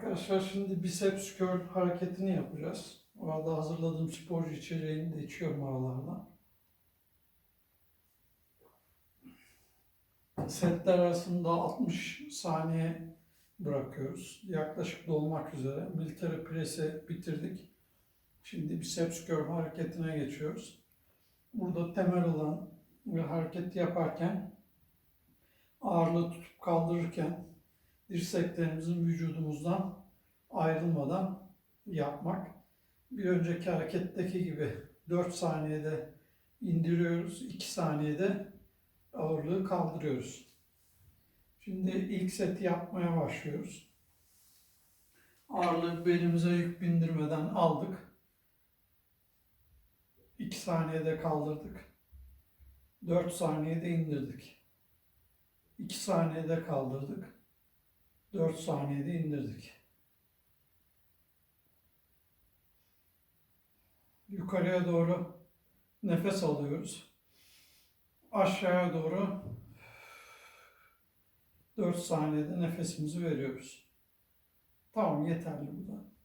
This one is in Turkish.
Arkadaşlar şimdi biceps curl hareketini yapacağız. O hazırladığım sporcu içeceğini de içiyorum aralarda. Setler arasında 60 saniye bırakıyoruz. Yaklaşık dolmak üzere. Military press'i bitirdik. Şimdi biceps curl hareketine geçiyoruz. Burada temel olan ve hareket yaparken ağırlığı tutup kaldırırken dirseklerimizin vücudumuzdan ayrılmadan yapmak. Bir önceki hareketteki gibi 4 saniyede indiriyoruz, 2 saniyede ağırlığı kaldırıyoruz. Şimdi ilk seti yapmaya başlıyoruz. Ağırlığı belimize yük bindirmeden aldık. 2 saniyede kaldırdık. 4 saniyede indirdik. 2 saniyede kaldırdık. 4 saniyede indirdik. Yukarıya doğru nefes alıyoruz. Aşağıya doğru 4 saniyede nefesimizi veriyoruz. Tamam yeterli bu da.